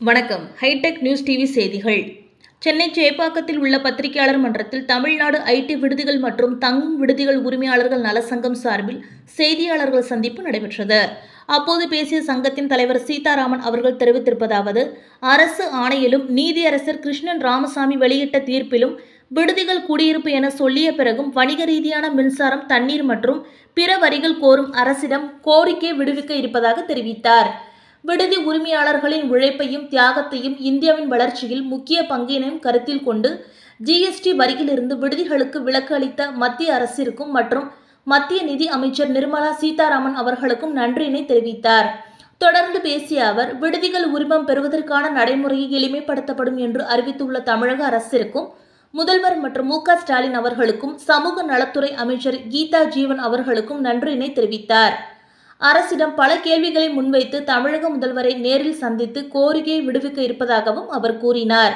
வணக்கம். Hitech news TV செய்திகள். சென்னை சேப்பாக்கத்தில் உள்ள பத்திரிகையாளர் மன்றத்தில் தமிழ்நாடு ஐடி விடுதிகள் மற்றும் தங்கும் விடுதிகள் உரிமையாளர்கள் நலசங்கம் சார்பில் செய்தியாளர்கள் சந்திப்பு நடைபெற்றது. அப்போது பேசிய சங்கத்தின் தலைவர் சீதாராமன் அவர்கள் தெரிவித்திருப்பதாவது அரசு ஆணையிலும் நீதியரசர் கிருஷ்ணன் ராமசாமி வெளியிட்ட தீர்ப்பிலும் விடுதிகள் குடியிருப்பு என சொல்லிய பிறகும் வணிக ரீதியான மின்சாரம் தண்ணீர் மற்றும் பிற வரிகள் கோரும் அரசிடம் கோரிக்கை விடுவிக்க இருப்பதாக தெரிவித்தார். விடுதி உரிமையாளர்களின் உழைப்பையும் தியாகத்தையும் இந்தியாவின் வளர்ச்சியில் முக்கிய பங்கினையும் கருத்தில் கொண்டு ஜிஎஸ்டி வரியிலிருந்து விடுதிகளுக்கு விலக்கு அளித்த மத்திய அரசிற்கும் மற்றும் மத்திய நிதி அமைச்சர் நிர்மலா சீதாராமன் அவர்களுக்கும் நன்றியினை தெரிவித்தார். தொடர்ந்து பேசிய அவர் விடுதிகள் உரிமம் பெறுவதற்கான நடைமுறையை எளிமைப்படுத்தப்படும் என்று அறிவித்துள்ள தமிழக அரசிற்கும் முதல்வர் மற்றும் மு க ஸ்டாலின் அவர்களுக்கும் சமூக நலத்துறை அமைச்சர் கீதா ஜீவன் அவர்களுக்கும் நன்றியினை தெரிவித்தார். அரசிடம் பல கேள்விகளை முன்வைத்து தமிழக முதல்வரை நேரில் சந்தித்து கோரிக்கையை விடுவிக்க இருப்பதாகவும் அவர் கூறினார்.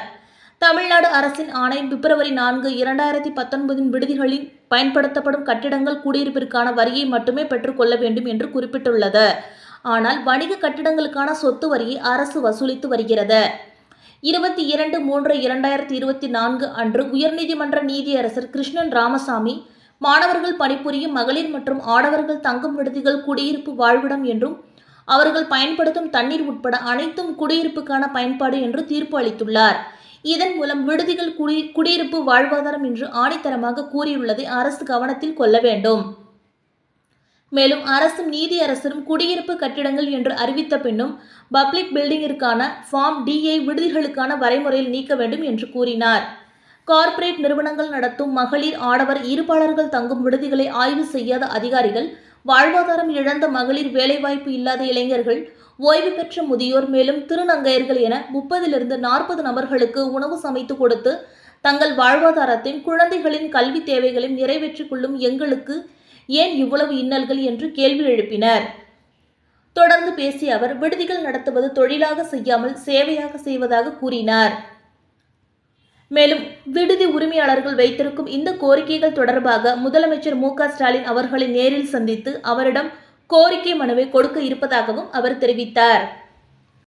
தமிழ்நாடு அரசின் ஆணை பிப்ரவரி நான்கு இரண்டாயிரத்தி பத்தொன்பதின் விடுதிகளில் பயன்படுத்தப்படும் கட்டிடங்கள் குடியிருப்பிற்கான வரியை மட்டுமே பெற்றுக்கொள்ள வேண்டும் என்று குறிப்பிட்டுள்ளது. ஆனால் வணிக கட்டிடங்களுக்கான சொத்து வரியை அரசு வசூலித்து வருகிறது. இருபத்தி இரண்டு மூன்று இரண்டாயிரத்தி இருபத்தி நான்கு அன்று உயர்நீதிமன்ற நீதியரசர் கிருஷ்ணன் ராமசாமி மாணவர்கள் பணிபுரியும் மகளிர் மற்றும் ஆடவர்கள் தங்கும் விடுதிகள் குடியிருப்பு வாழ்விடம் என்றும் அவர்கள் பயன்படுத்தும் தண்ணீர் உட்பட அனைத்தும் குடியிருப்புக்கான பயன்பாடு என்று தீர்ப்பு அளித்துள்ளார். இதன் மூலம் விடுதிகள் குடி குடியிருப்பு வாழ்வாதாரம் என்று ஆணித்தரமாக கூறியுள்ளதை அரசு கவனத்தில் கொள்ள வேண்டும். மேலும் அரசும் நீதியரசரும் குடியிருப்பு கட்டிடங்கள் என்று அறிவித்த பின்னும் பப்ளிக் பில்டிங்கிற்கான ஃபார்ம் டிஐ விடுதிகளுக்கான வரைமுறையில் நீக்க வேண்டும் என்று கூறினார். கார்ப்பரேட் நிறுவனங்கள் நடத்தும் மகளிர் ஆடவர் இருபாளர்கள் தங்கும் விடுதிகளை ஆய்வு செய்யாத அதிகாரிகள் வாழ்வாதாரம் இழந்த மகளிர் வேலைவாய்ப்பு இல்லாத இளைஞர்கள் ஓய்வு பெற்ற முதியோர் மேலும் திருநங்கையர்கள் என முப்பதிலிருந்து நாற்பது நபர்களுக்கு உணவு சமைத்து கொடுத்து தங்கள் வாழ்வாதாரத்தையும் குழந்தைகளின் கல்வி தேவைகளையும் நிறைவேற்றிக் கொள்ளும் எங்களுக்கு ஏன் இவ்வளவு இன்னல்கள் என்று கேள்வி எழுப்பினர். தொடர்ந்து பேசிய அவர் விடுதிகள் நடத்துவது தொழிலாக செய்யாமல் சேவையாக செய்வதாக கூறினார். மேலும் விடுதி உரிமையாளர்கள் வைத்திருக்கும் இந்த கோரிக்கைகள் தொடர்பாக முதலமைச்சர் மு க ஸ்டாலின் அவர்களை நேரில் சந்தித்து அவரிடம் கோரிக்கை மனுவை கொடுக்க இருப்பதாகவும் அவர் தெரிவித்தார்.